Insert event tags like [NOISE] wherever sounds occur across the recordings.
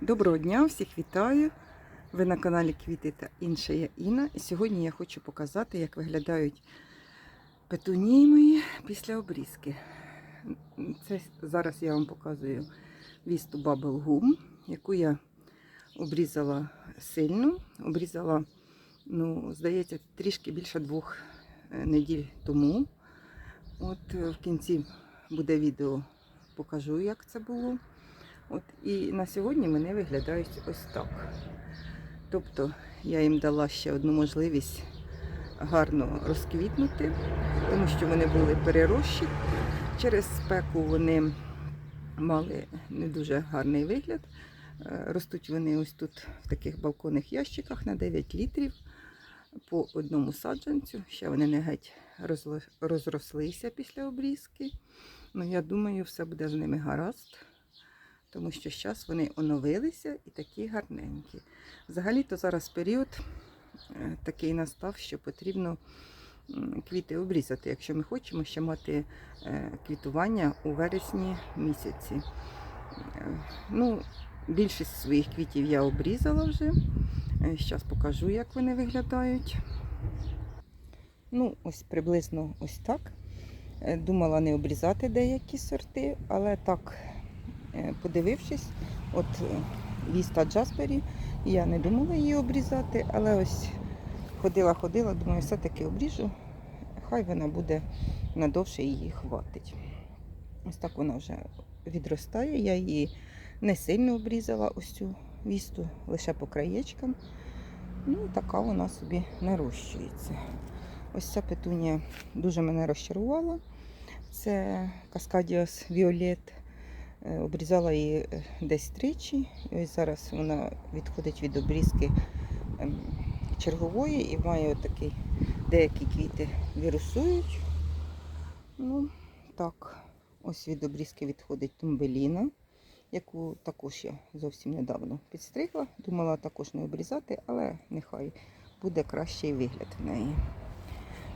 Доброго дня, всіх вітаю! Ви на каналі Квіти та інше я Інна. І сьогодні я хочу показати, як виглядають петунії мої після обрізки. Це зараз я вам показую вісту Bubble Gum, яку я обрізала сильно. Обрізала, ну, здається, трішки більше двох е, неділь тому. От е, в кінці буде відео, покажу, як це було. От, і на сьогодні вони виглядають ось так. Тобто я їм дала ще одну можливість гарно розквітнути, тому що вони були перерощі. Через спеку вони мали не дуже гарний вигляд. Е, Ростуть вони ось тут в таких балконних ящиках на 9 літрів по одному саджанцю. Ще вони не геть розрослися після обрізки. Ну, я думаю, все буде з ними гаразд тому що зараз вони оновилися і такі гарненькі. Взагалі-то зараз період е, такий настав, що потрібно квіти обрізати, якщо ми хочемо ще мати е, квітування у вересні місяці. Е, Ну, більшість своїх квітів я обрізала вже. Зараз покажу, як вони виглядають. Ну, ось приблизно ось так. Думала не обрізати деякі сорти, але так подивившись, от е, Віста Джаспері, я не думала її обрізати, але ось ходила-ходила, думаю, все-таки обріжу, хай вона буде надовше її хватить. Ось так вона вже відростає. Я її не сильно обрізала, ось цю вісту, лише по краєчкам. Ну, така вона собі нарощується. Ось ця петунія дуже мене розчарувала. Це Каскадіас Віолет. Е, Обрізала її е, десь тричі. І ось зараз вона відходить від обрізки ем, чергової і має отакий, деякі квіти вірусують. Ну, так, ось від обрізки відходить тумбеліна, яку також я зовсім недавно підстригла. Думала також не обрізати, але нехай буде кращий вигляд в неї.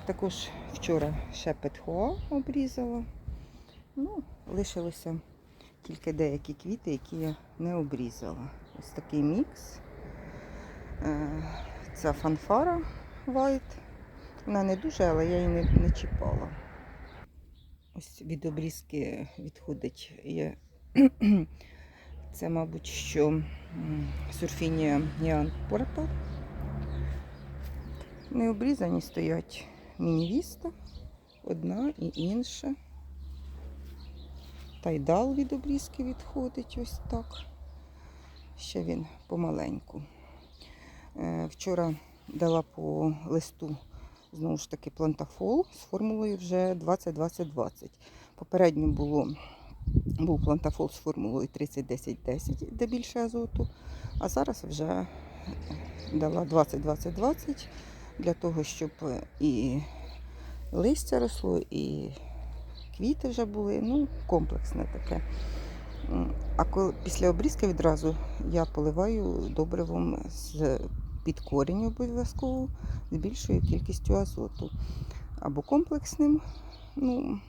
Також вчора шепет Хоа обрізала. Ну, лишилося тільки деякі квіти, які я не обрізала. Ось такий мікс. Е, Ця фанфара White. Вона не дуже, але я її не, не чіпала. Ось від обрізки відходить є. [CLEARS THROAT] Це, мабуть, що сурфінія Neon Purple. Не обрізані стоять мінівіста, одна і інша. Тайдал від обрізки відходить ось так. Ще він помаленьку. Е, Вчора дала по листу знову ж таки плантафол з формулою вже 20-20-20. Попередньо було, був плантафол з формулою 30-10-10, де більше азоту. А зараз вже дала 20-20-20 для того, щоб і листя росло, і квіти вже були, ну, комплексне таке. А коли після обрізки відразу я поливаю добривом з під обов'язково з більшою кількістю азоту. Або комплексним, ну,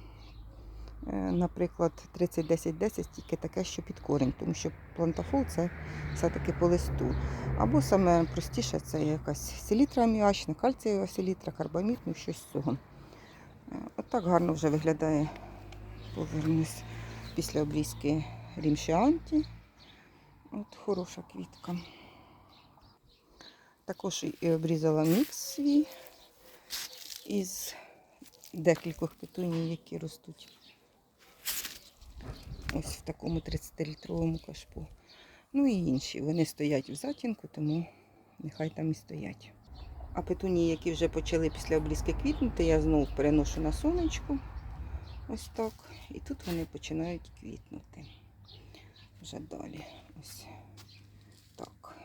е, наприклад, 30-10-10 тільки таке, що під корінь, тому що плантафол це все-таки по листу. Або саме простіше це якась селітра аміачна, кальцієва селітра, карбамід, ну щось з цього. Отак гарно вже виглядає. Повернусь після обрізки рімшіанті. От хороша квітка. Також і обрізала мікс свій із декількох петуній, які ростуть ось в такому 30-літровому кашпу. Ну і інші. Вони стоять в затінку, тому нехай там і стоять. А петунії, які вже почали після обрізки квітнути, я знову переношу на сонечко. Ось так. І тут вони починають квітнути. Вже далі. Ось так.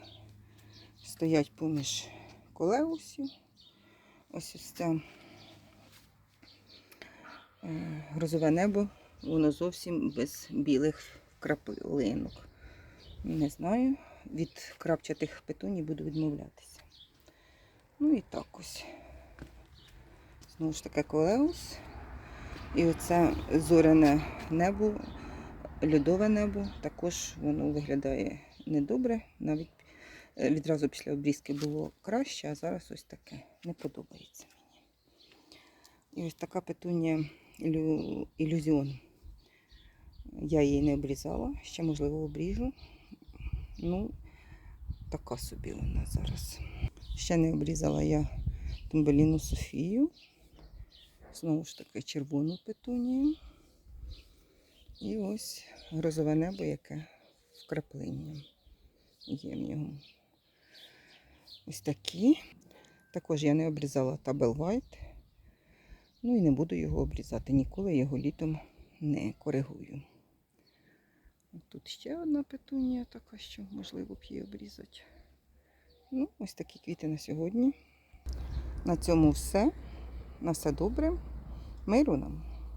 Стоять поміж колеусів. Ось ось це е, грозове небо, воно зовсім без білих краплинок. Не знаю, від крапчатих петуній буду відмовлятися. Ну і так ось. Знову ж таки колеус. І оце зоряне небо, льодове небо, також воно виглядає недобре. Навіть е, відразу після обрізки було краще, а зараз ось таке. Не подобається мені. І ось така петунія ілю... ілюзіон. Я її не обрізала, ще можливо обріжу. Ну, така собі вона зараз. Ще не обрізала я тумбеліну Софію. Знову ж таки червону петунію. І ось грозове небо, яке вкраплення є в нього. Ось такі. Також я не обрізала табел White. Ну і не буду його обрізати. Ніколи його літом не коригую. Тут ще одна петунія така, що можливо б її обрізати. Ну, ось такі квіти на сьогодні. На цьому все. На все добре. Миру нам.